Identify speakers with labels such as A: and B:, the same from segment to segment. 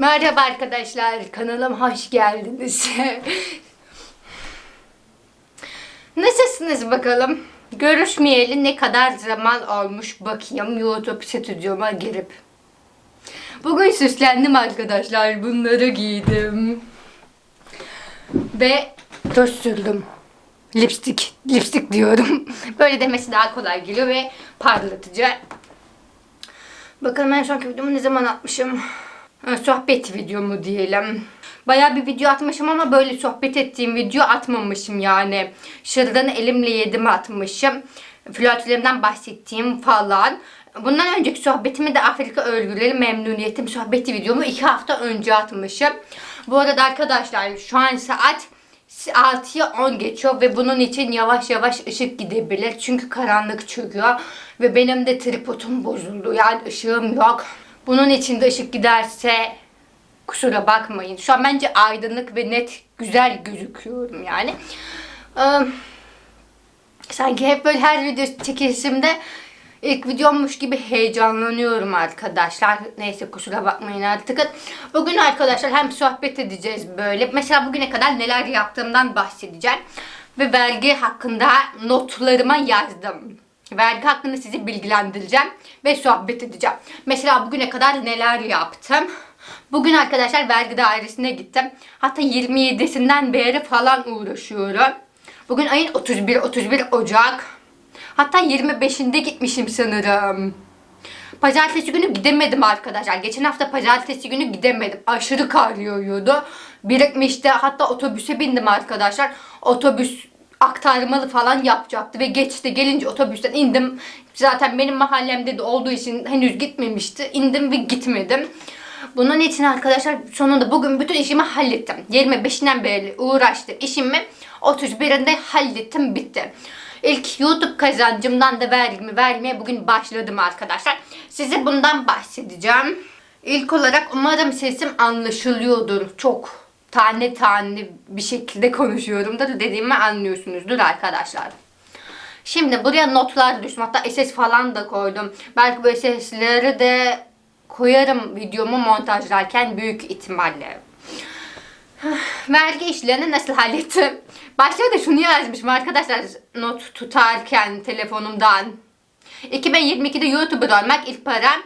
A: Merhaba arkadaşlar, kanalıma hoş geldiniz. Nasılsınız bakalım? Görüşmeyeli ne kadar zaman olmuş bakayım YouTube stüdyoma girip. Bugün süslendim arkadaşlar, bunları giydim. Ve toz sürdüm. Lipstik, lipstik diyorum. Böyle demesi daha kolay geliyor ve parlatıcı. Bakalım en sonki videomu ne zaman atmışım? Sohbet videomu diyelim. Bayağı bir video atmışım ama böyle sohbet ettiğim video atmamışım yani. Şırdanı elimle yedim atmışım. Flörtlerimden bahsettiğim falan. Bundan önceki sohbetimi de Afrika örgüleri memnuniyetim sohbeti videomu iki hafta önce atmışım. Bu arada arkadaşlar şu an saat 6'ya 10 geçiyor ve bunun için yavaş yavaş ışık gidebilir. Çünkü karanlık çıkıyor ve benim de tripodum bozuldu. Yani ışığım yok. Bunun için de ışık giderse kusura bakmayın. Şu an bence aydınlık ve net güzel gözüküyorum yani. Ee, sanki hep böyle her video çekilişimde ilk videommuş gibi heyecanlanıyorum arkadaşlar. Neyse kusura bakmayın artık. Bugün arkadaşlar hem sohbet edeceğiz böyle. Mesela bugüne kadar neler yaptığımdan bahsedeceğim. Ve vergi hakkında notlarıma yazdım. Vergi hakkında sizi bilgilendireceğim ve sohbet edeceğim. Mesela bugüne kadar neler yaptım. Bugün arkadaşlar vergi dairesine gittim. Hatta 27'sinden beri falan uğraşıyorum. Bugün ayın 31 31 Ocak. Hatta 25'inde gitmişim sanırım. Pazartesi günü gidemedim arkadaşlar. Geçen hafta pazartesi günü gidemedim. Aşırı kar yağıyordu. Birikmişti. Hatta otobüse bindim arkadaşlar. Otobüs aktarmalı falan yapacaktı ve geçti. Gelince otobüsten indim. Zaten benim mahallemde de olduğu için henüz gitmemişti. İndim ve gitmedim. Bunun için arkadaşlar sonunda bugün bütün işimi hallettim. 25'inden beri uğraştım. İşimi 31'inde hallettim bitti. İlk YouTube kazancımdan da vergimi vermeye bugün başladım arkadaşlar. Size bundan bahsedeceğim. İlk olarak umarım sesim anlaşılıyordur. Çok tane tane bir şekilde konuşuyorumdur. Dediğimi anlıyorsunuzdur arkadaşlar. Şimdi buraya notlar düştüm. Hatta SS falan da koydum. Belki bu SS'leri de koyarım videomu montajlarken büyük ihtimalle. Vergi işlerini nasıl hallettim? Başta da şunu yazmışım arkadaşlar not tutarken telefonumdan. 2022'de YouTuber olmak ilk param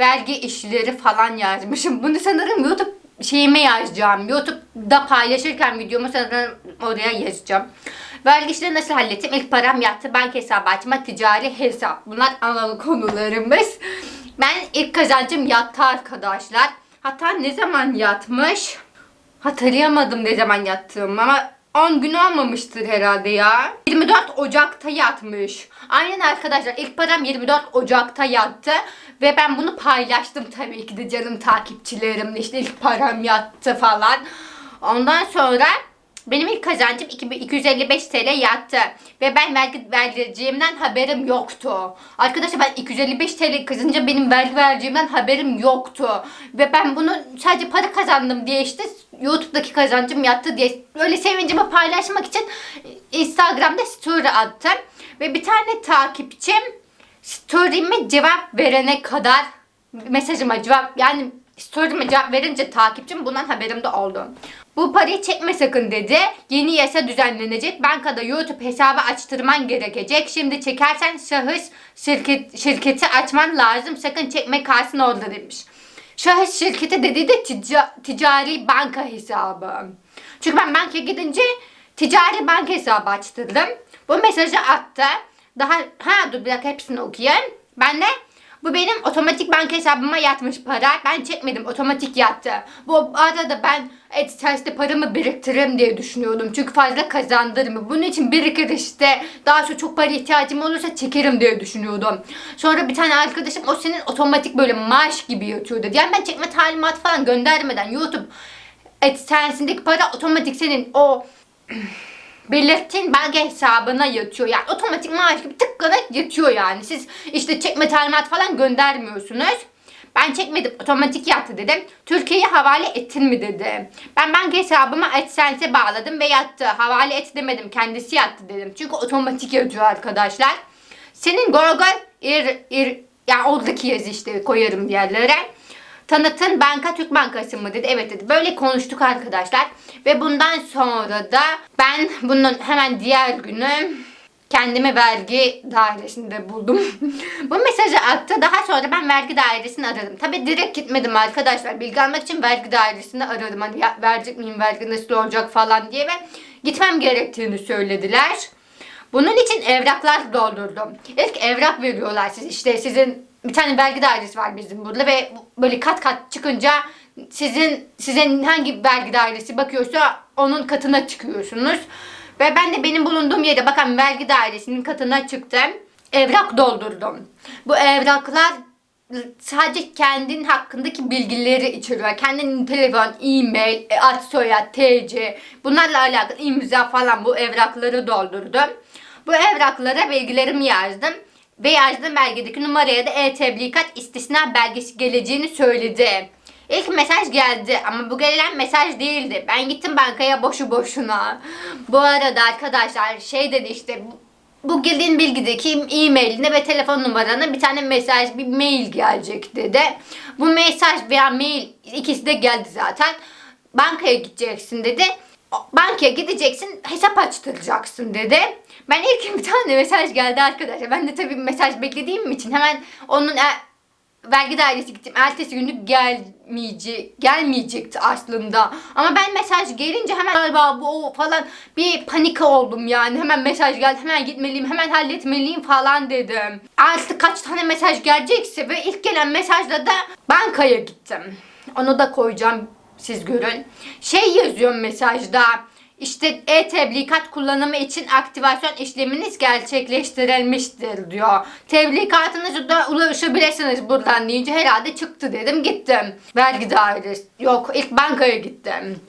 A: vergi işleri falan yazmışım. Bunu sanırım YouTube şeyime yazacağım. YouTube'da paylaşırken videomu sanırım oraya yazacağım. Vergi işleri nasıl hallettim? İlk param yattı. Banka hesabı açma, ticari hesap. Bunlar analı konularımız. Ben ilk kazancım yattı arkadaşlar. Hatta ne zaman yatmış? Hatırlayamadım ne zaman yattığımı ama 10 gün olmamıştır herhalde ya. 24 Ocak'ta yatmış. Aynen arkadaşlar ilk param 24 Ocak'ta yattı. Ve ben bunu paylaştım tabii ki de canım takipçilerimle işte ilk param yattı falan. Ondan sonra benim ilk kazancım 255 TL yattı. Ve ben vergi vereceğimden haberim yoktu. Arkadaşlar ben 255 TL kazanınca benim vergi vereceğimden haberim yoktu. Ve ben bunu sadece para kazandım diye işte YouTube'daki kazancım yattı diye öyle sevincimi paylaşmak için Instagram'da story attım. Ve bir tane takipçim story'ime cevap verene kadar mesajıma cevap yani story'ime cevap verince takipçim bundan haberim de oldu. Bu parayı çekme sakın dedi. Yeni yasa düzenlenecek. Bankada YouTube hesabı açtırman gerekecek. Şimdi çekersen şahıs şirket, şirketi açman lazım. Sakın çekme kalsın orada demiş. Şahıs şirketi dediği de tica- ticari banka hesabı. Çünkü ben bankaya gidince ticari banka hesabı açtırdım. Bu mesajı attı. Daha ha dur bir dakika hepsini okuyayım. Ben de bu benim otomatik banka hesabıma yatmış para. Ben çekmedim. Otomatik yattı. Bu arada ben AdSense'de paramı biriktiririm diye düşünüyordum. Çünkü fazla kazandırım. Bunun için birikir işte. Daha sonra çok para ihtiyacım olursa çekerim diye düşünüyordum. Sonra bir tane arkadaşım o senin otomatik böyle maaş gibi yatıyor dedi. Yani ben çekme talimatı falan göndermeden YouTube AdSense'indeki para otomatik senin o belirttiğin banka hesabına yatıyor. Yani otomatik maaş gibi tıkkana yatıyor yani. Siz işte çekme talimat falan göndermiyorsunuz. Ben çekmedim otomatik yattı dedim. Türkiye'ye havale ettin mi dedi. Ben banka hesabımı AdSense'e bağladım ve yattı. Havale et demedim kendisi yattı dedim. Çünkü otomatik yatıyor arkadaşlar. Senin Google ir, ir, yani oradaki yazı işte koyarım diğerlere. Tanıtın banka Türk Bankası mı dedi. Evet dedi. Böyle konuştuk arkadaşlar. Ve bundan sonra da ben bunun hemen diğer günü kendimi vergi dairesinde buldum. Bu mesajı attı. Daha sonra ben vergi dairesini aradım. Tabi direkt gitmedim arkadaşlar. Bilgi almak için vergi dairesini aradım. Hani ya, verecek miyim vergi nasıl olacak falan diye ve gitmem gerektiğini söylediler. Bunun için evraklar doldurdum. İlk evrak veriyorlar siz işte sizin bir tane vergi dairesi var bizim burada ve böyle kat kat çıkınca sizin sizin hangi vergi dairesi bakıyorsa onun katına çıkıyorsunuz. Ve ben de benim bulunduğum yere bakan vergi dairesinin katına çıktım. Evrak doldurdum. Bu evraklar sadece kendin hakkındaki bilgileri içeriyor. Kendinin telefon, e-mail, ad soyad, TC bunlarla alakalı imza falan bu evrakları doldurdum. Bu evraklara bilgilerimi yazdım. Ve yazdığım belgedeki numaraya da e-tebligat istisna belgesi geleceğini söyledi. İlk mesaj geldi ama bu gelen mesaj değildi. Ben gittim bankaya boşu boşuna. Bu arada arkadaşlar şey dedi işte bu girdiğin bilgideki e-mailine ve telefon numarana bir tane mesaj, bir mail gelecek dedi. Bu mesaj veya mail ikisi de geldi zaten. Bankaya gideceksin dedi. Bankaya gideceksin, hesap açtıracaksın dedi. Ben ilk bir tane mesaj geldi arkadaşlar. Ben de tabii mesaj beklediğim için hemen onun e, vergi dairesi gittim. Ertesi günü gelmeyecek, gelmeyecekti aslında. Ama ben mesaj gelince hemen galiba bu o falan bir panik oldum yani. Hemen mesaj geldi. Hemen gitmeliyim. Hemen halletmeliyim falan dedim. Artık kaç tane mesaj gelecekse ve ilk gelen mesajla da bankaya gittim. Onu da koyacağım siz görün. Şey yazıyorum mesajda. İşte e-tebligat kullanımı için aktivasyon işleminiz gerçekleştirilmiştir diyor. Tebligatınızı da ulaşabilirsiniz buradan deyince herhalde çıktı dedim gittim. Vergi dairesi yok ilk bankaya gittim.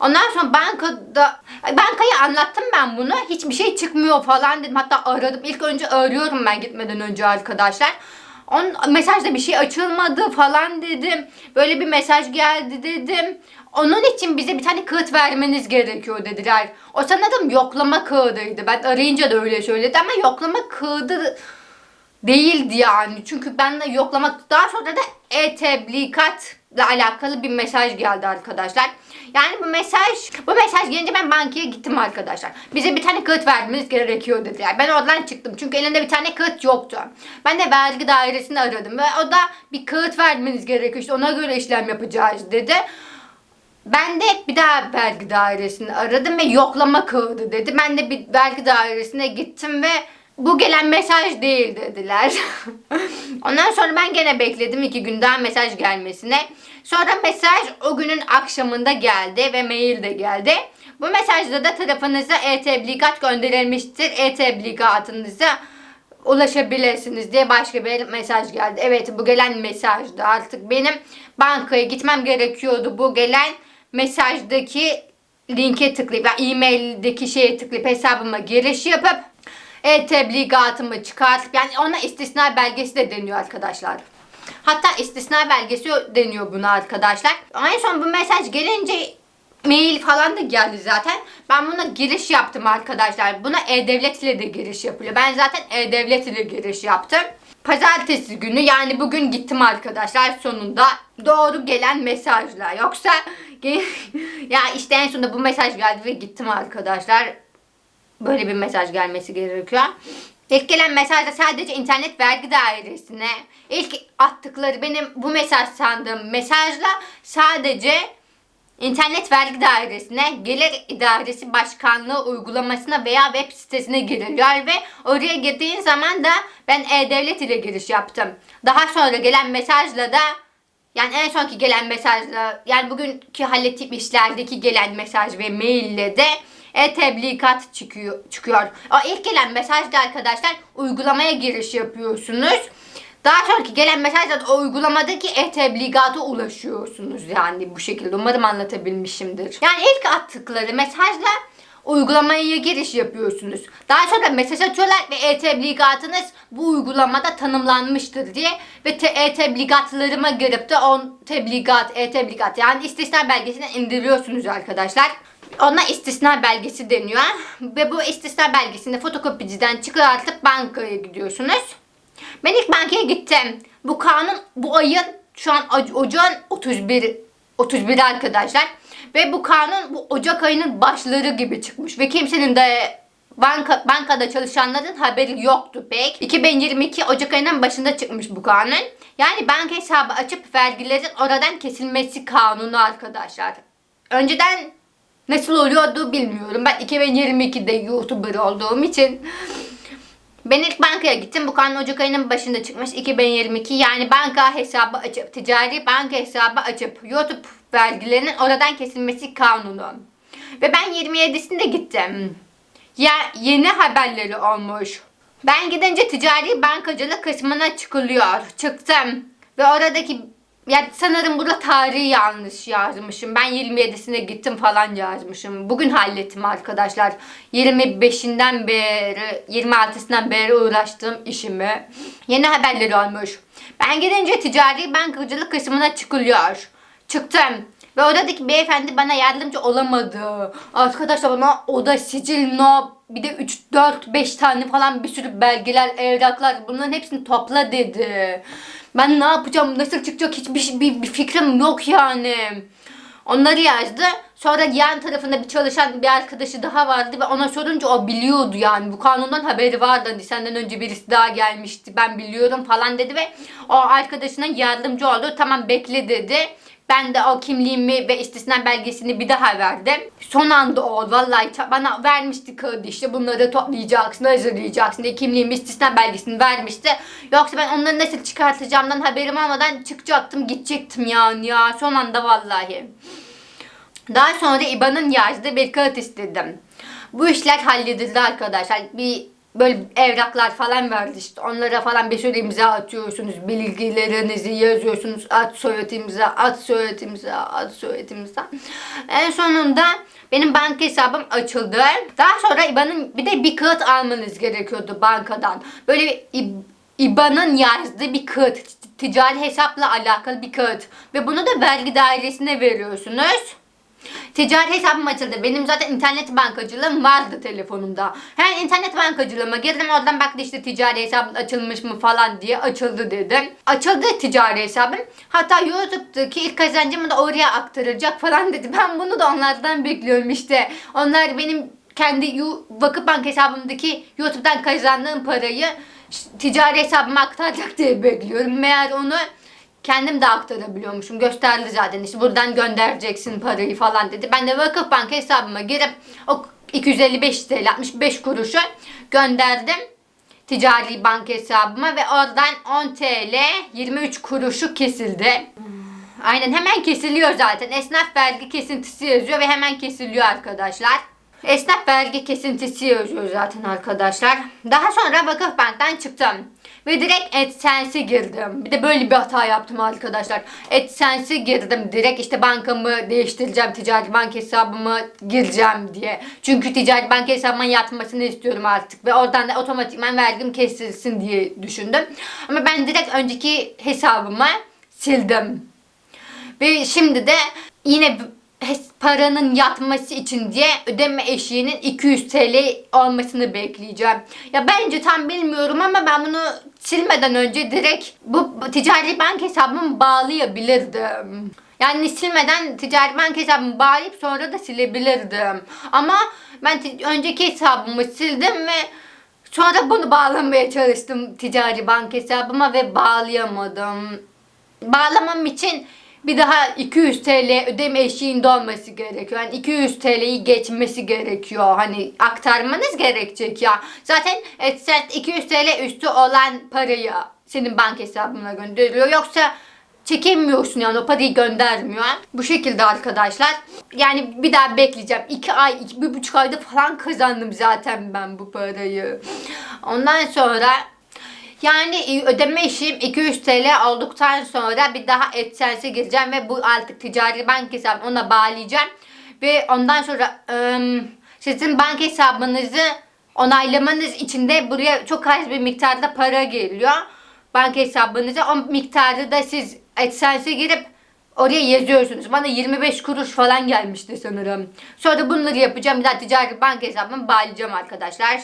A: Ondan sonra bankada bankaya anlattım ben bunu. Hiçbir şey çıkmıyor falan dedim. Hatta aradım. İlk önce arıyorum ben gitmeden önce arkadaşlar. On, mesajda bir şey açılmadı falan dedim. Böyle bir mesaj geldi dedim. Onun için bize bir tane kağıt vermeniz gerekiyor dediler. O sanırım yoklama kağıdıydı. Ben arayınca da öyle söyledi ama yoklama kağıdı değildi yani. Çünkü ben de yoklamak daha sonra da e-tebligatla alakalı bir mesaj geldi arkadaşlar. Yani bu mesaj bu mesaj gelince ben bankaya gittim arkadaşlar. Bize bir tane kağıt vermeniz gerekiyor dediler. Ben oradan çıktım çünkü elinde bir tane kağıt yoktu. Ben de vergi dairesini aradım ve o da bir kağıt vermeniz gerekiyor. İşte ona göre işlem yapacağız dedi. Ben de bir daha vergi dairesini aradım ve yoklama kağıdı dedi. Ben de bir vergi dairesine gittim ve bu gelen mesaj değil dediler. Ondan sonra ben gene bekledim iki gün daha mesaj gelmesine. Sonra mesaj o günün akşamında geldi ve mail de geldi. Bu mesajda da tarafınıza e-tebligat gönderilmiştir. E-tebligatınıza ulaşabilirsiniz diye başka bir mesaj geldi. Evet bu gelen mesajdı. Artık benim bankaya gitmem gerekiyordu. Bu gelen mesajdaki linke tıklayıp yani e-maildeki şeye tıklayıp hesabıma giriş yapıp e-tebligatımı çıkartıp yani ona istisna belgesi de deniyor arkadaşlar. Hatta istisna belgesi deniyor buna arkadaşlar. En son bu mesaj gelince mail falan da geldi zaten. Ben buna giriş yaptım arkadaşlar. Buna e-devlet ile de giriş yapılıyor. Ben zaten e-devlet ile giriş yaptım. Pazartesi günü yani bugün gittim arkadaşlar sonunda doğru gelen mesajla. Yoksa ya işte en sonunda bu mesaj geldi ve gittim arkadaşlar. Böyle bir mesaj gelmesi gerekiyor. İlk gelen mesajda sadece internet vergi dairesine ilk attıkları benim bu mesaj sandığım mesajla sadece internet vergi dairesine gelir idaresi başkanlığı uygulamasına veya web sitesine giriliyor ve oraya girdiğin zaman da ben e-devlet ile giriş yaptım. Daha sonra gelen mesajla da yani en sonki gelen mesajla yani bugünkü hallettiğim işlerdeki gelen mesaj ve maille de e-tebligat çıkıyor, çıkıyor. O ilk gelen mesajda arkadaşlar uygulamaya giriş yapıyorsunuz. Daha sonraki gelen mesajda o uygulamadaki e-tebligata ulaşıyorsunuz yani bu şekilde. Umarım anlatabilmişimdir. Yani ilk attıkları mesajla uygulamaya giriş yapıyorsunuz. Daha sonra mesaj atıyorlar ve e-tebligatınız bu uygulamada tanımlanmıştır diye ve e-tebligatlarıma girip de on tebligat, e-tebligat yani istisna belgesini indiriyorsunuz arkadaşlar. Ona istisna belgesi deniyor. Ve bu istisna belgesini fotokopiciden çıkartıp bankaya gidiyorsunuz. Ben ilk bankaya gittim. Bu kanun bu ayın Şu an oc- ocağın 31 31 arkadaşlar. Ve bu kanun bu Ocak ayının başları gibi çıkmış ve kimsenin de banka bankada çalışanların haberi yoktu pek. 2022 Ocak ayının başında çıkmış bu kanun. Yani banka hesabı açıp vergilerin oradan kesilmesi kanunu arkadaşlar. Önceden nasıl oluyordu bilmiyorum. Ben 2022'de YouTuber olduğum için ben ilk bankaya gittim. Bu kanun Ocak ayının başında çıkmış 2022. Yani banka hesabı açıp, ticari banka hesabı açıp YouTube vergilerinin oradan kesilmesi kanunu. Ve ben 27'sinde gittim. Ya yeni haberleri olmuş. Ben gidince ticari bankacılık kısmına çıkılıyor. Çıktım. Ve oradaki ya sanırım burada tarihi yanlış yazmışım. Ben 27'sine gittim falan yazmışım. Bugün hallettim arkadaşlar. 25'inden beri, 26'sından beri uğraştığım işimi. Yeni haberleri olmuş. Ben gidince ticari bankacılık kısmına çıkılıyor. Çıktım. Ve oradaki beyefendi bana yardımcı olamadı. Arkadaşlar bana oda sicil no bir de 3 4 5 tane falan bir sürü belgeler, evraklar bunların hepsini topla dedi. Ben ne yapacağım, nasıl çıkacak hiçbir bir, bir fikrim yok yani. Onları yazdı. Sonra yan tarafında bir çalışan bir arkadaşı daha vardı ve ona sorunca o biliyordu yani. Bu kanundan haberi vardı. Hani senden önce birisi daha gelmişti. Ben biliyorum falan dedi ve o arkadaşına yardımcı oldu. Tamam bekle dedi. Ben de o kimliğimi ve istisna belgesini bir daha verdim. Son anda oldu. Vallahi bana vermişti kağıdı işte bunları toplayacaksın, hazırlayacaksın diye kimliğimi, istisna belgesini vermişti. Yoksa ben onları nasıl çıkartacağımdan haberim olmadan çıkacaktım, gidecektim yani ya. Son anda vallahi. Daha sonra İBAN'ın yazdığı bir kağıt istedim. Bu işler halledildi arkadaşlar. Bir böyle evraklar falan verdi işte. Onlara falan bir sürü imza atıyorsunuz. Bilgilerinizi yazıyorsunuz. Ad soyad imza, ad soyad imza, ad soyad imza. En sonunda benim banka hesabım açıldı. Daha sonra İBAN'ın bir de bir kağıt almanız gerekiyordu bankadan. Böyle İBAN'ın yazdığı bir kağıt. Ticari hesapla alakalı bir kağıt. Ve bunu da vergi dairesine veriyorsunuz. Ticari hesabım açıldı. Benim zaten internet bankacılığım vardı telefonumda. Hemen internet bankacılığıma girdim. Oradan baktı işte ticari hesabın açılmış mı falan diye açıldı dedim. Açıldı ticari hesabım. Hatta YouTube'daki ilk kazancımı da oraya aktaracak falan dedi. Ben bunu da onlardan bekliyorum işte. Onlar benim kendi Yu- Vakıfbank hesabımdaki YouTube'dan kazandığım parayı ticari hesabıma aktaracak diye bekliyorum. Meğer onu kendim de aktarabiliyormuşum. Gösterdi zaten işte buradan göndereceksin parayı falan dedi. Ben de Vakıfbank hesabıma girip o 255 TL 65 kuruşu gönderdim ticari banka hesabıma ve oradan 10 TL 23 kuruşu kesildi. Aynen hemen kesiliyor zaten. Esnaf vergi kesintisi yazıyor ve hemen kesiliyor arkadaşlar. Esnaf vergi kesintisi yazıyor zaten arkadaşlar. Daha sonra Vakıfbank'tan çıktım. Ve direkt AdSense'e girdim. Bir de böyle bir hata yaptım arkadaşlar. AdSense'e girdim. Direkt işte bankamı değiştireceğim. Ticari banka hesabımı gireceğim diye. Çünkü ticari banka hesabıma yatmasını istiyorum artık. Ve oradan da otomatikman vergim kesilsin diye düşündüm. Ama ben direkt önceki hesabımı sildim. Ve şimdi de yine paranın yatması için diye ödeme eşiğinin 200 TL olmasını bekleyeceğim. Ya bence tam bilmiyorum ama ben bunu silmeden önce direkt bu ticari bank hesabımı bağlayabilirdim. Yani silmeden ticari bank hesabımı bağlayıp sonra da silebilirdim. Ama ben önceki hesabımı sildim ve sonra bunu bağlamaya çalıştım ticari bank hesabıma ve bağlayamadım bağlamam için bir daha 200 TL ödeme eşiğinde olması gerekiyor. Yani 200 TL'yi geçmesi gerekiyor. Hani aktarmanız gerekecek ya. Zaten sen 200 TL üstü olan parayı senin bank hesabına gönderiyor. Yoksa çekemiyorsun yani o parayı göndermiyor. Bu şekilde arkadaşlar. Yani bir daha bekleyeceğim. 2 ay, iki, bir buçuk ayda falan kazandım zaten ben bu parayı. Ondan sonra yani e, ödeme işim 200 TL olduktan sonra bir daha AdSense'e gireceğim ve bu artık ticari bank hesabı ona bağlayacağım. Ve ondan sonra sizin bank hesabınızı onaylamanız için de buraya çok az bir miktarda para geliyor. Banka hesabınıza o miktarı da siz AdSense'e girip Oraya yazıyorsunuz. Bana 25 kuruş falan gelmişti sanırım. Sonra bunları yapacağım. Bir daha ticari banka hesabımı bağlayacağım arkadaşlar.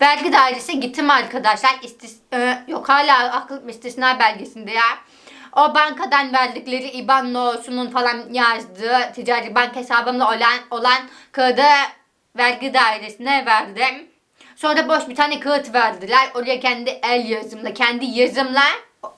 A: Vergi dairesi gittim arkadaşlar. İstis e, yok hala aklım istisna belgesinde ya. o bankadan verdikleri IBAN nosunun falan yazdığı ticari banka hesabımda olan, olan kağıdı vergi dairesine verdim. Sonra boş bir tane kağıt verdiler. Oraya kendi el yazımla, kendi yazımla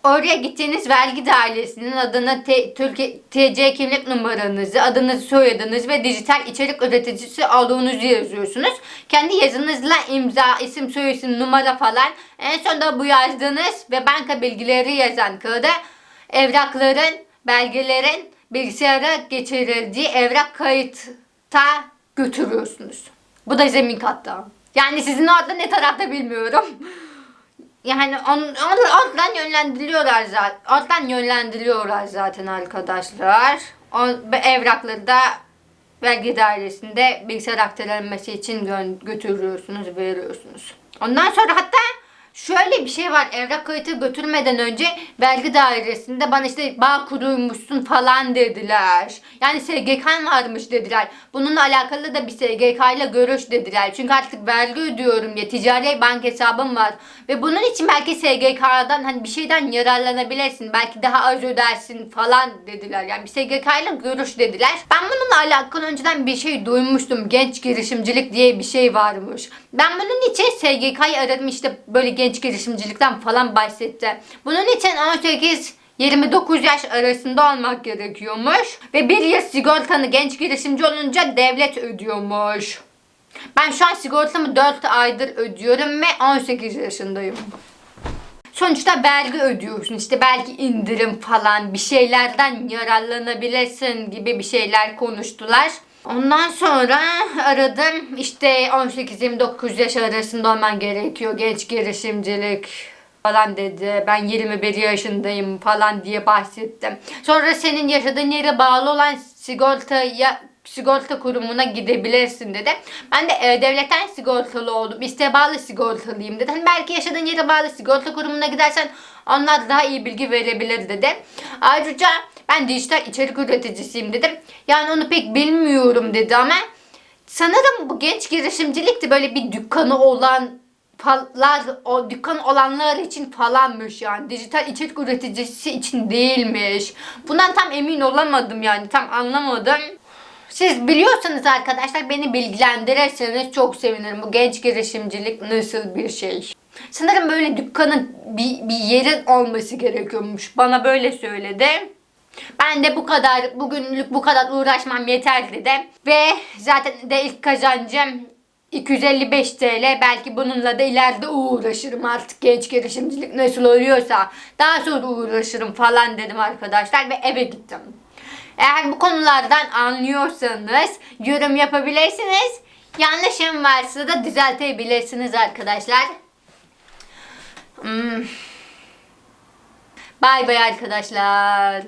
A: oraya gittiğiniz vergi dairesinin adını, T- Türkiye TC kimlik numaranızı, adınızı, soyadınız ve dijital içerik üreticisi olduğunuzu yazıyorsunuz. Kendi yazınızla imza, isim, soyisim, numara falan. En sonunda bu yazdığınız ve banka bilgileri yazan kağıda evrakların, belgelerin bilgisayara geçirildiği evrak kayıtta götürüyorsunuz. Bu da zemin katta. Yani sizin orada ne tarafta bilmiyorum. Yani on, on, oradan yönlendiriyorlar zaten. Oradan yönlendiriyorlar zaten arkadaşlar. O, evrakları da vergi dairesinde bilgisayar aktarılması için gö- götürüyorsunuz, veriyorsunuz. Ondan sonra hatta şöyle bir şey var. Evrak kayıtı götürmeden önce vergi dairesinde bana işte bağ kuruymuşsun falan dediler. Yani SGK'n varmış dediler. Bununla alakalı da bir SGK ile görüş dediler. Çünkü artık vergi ödüyorum ya ticari bank hesabım var. Ve bunun için belki SGK'dan hani bir şeyden yararlanabilirsin. Belki daha az ödersin falan dediler. Yani bir SGK ile görüş dediler. Ben bununla alakalı önceden bir şey duymuştum. Genç girişimcilik diye bir şey varmış. Ben bunun için SGK'yı aradım işte böyle genç girişimcilikten falan bahsetti. Bunun için 18 29 yaş arasında olmak gerekiyormuş. Ve bir yıl sigortanı genç girişimci olunca devlet ödüyormuş. Ben şu an sigortamı 4 aydır ödüyorum ve 18 yaşındayım. Sonuçta vergi ödüyorsun. İşte belki indirim falan bir şeylerden yararlanabilirsin gibi bir şeyler konuştular. Ondan sonra aradım. İşte 18-29 yaş arasında olman gerekiyor. Genç girişimcilik falan dedi. Ben 21 yaşındayım falan diye bahsettim. Sonra senin yaşadığın yere bağlı olan sigortaya sigorta kurumuna gidebilirsin dedi. Ben de e, devletten sigortalı oldum. İsteğe bağlı sigortalıyım dedi. Hani belki yaşadığın yere bağlı sigorta kurumuna gidersen onlar daha iyi bilgi verebilir dedi. Ayrıca ben dijital içerik üreticisiyim dedim. Yani onu pek bilmiyorum dedi ama sanırım bu genç girişimcilikti böyle bir dükkanı olan falan o dükkan olanlar için falanmış yani dijital içerik üreticisi için değilmiş. Bundan tam emin olamadım yani tam anlamadım. Siz biliyorsanız arkadaşlar beni bilgilendirirseniz çok sevinirim. Bu genç girişimcilik nasıl bir şey? Sanırım böyle dükkanın bir, bir yerin olması gerekiyormuş. Bana böyle söyledi. Ben de bu kadar bugünlük bu kadar uğraşmam yeter dedim. Ve zaten de ilk kazancım 255 TL. Belki bununla da ileride uğraşırım artık genç girişimcilik nasıl oluyorsa. Daha sonra uğraşırım falan dedim arkadaşlar ve eve gittim. Eğer bu konulardan anlıyorsanız yorum yapabilirsiniz. Yanlışım varsa da düzeltebilirsiniz arkadaşlar. Hmm. Bay bay arkadaşlar.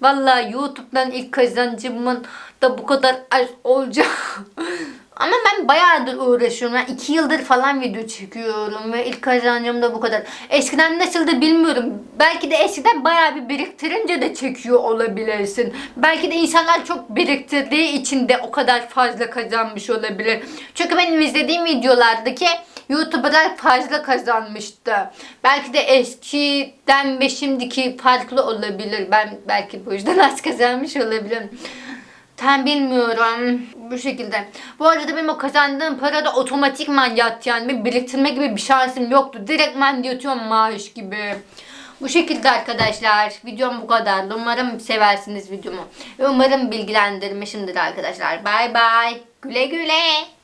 A: Vallahi YouTube'dan ilk kazancımın da bu kadar az olacak. Ama ben bayağıdır uğraşıyorum. Yani iki yıldır falan video çekiyorum ve ilk kazancım da bu kadar. Eskiden nasıldı bilmiyorum. Belki de eskiden bayağı bir biriktirince de çekiyor olabilirsin. Belki de insanlar çok biriktirdiği için de o kadar fazla kazanmış olabilir. Çünkü benim izlediğim videolardaki YouTuber'lar fazla kazanmıştı. Belki de eskiden ve şimdiki farklı olabilir. Ben belki bu yüzden az kazanmış olabilirim. Tam bilmiyorum. Bu şekilde. Bu arada benim o kazandığım para da otomatikman yattı yani. Bir biriktirme gibi bir şansım yoktu. Direktmen yatıyorum maaş gibi. Bu şekilde arkadaşlar. Videom bu kadar. Umarım seversiniz videomu. Ve umarım bilgilendirmişimdir arkadaşlar. Bay bay. Güle güle.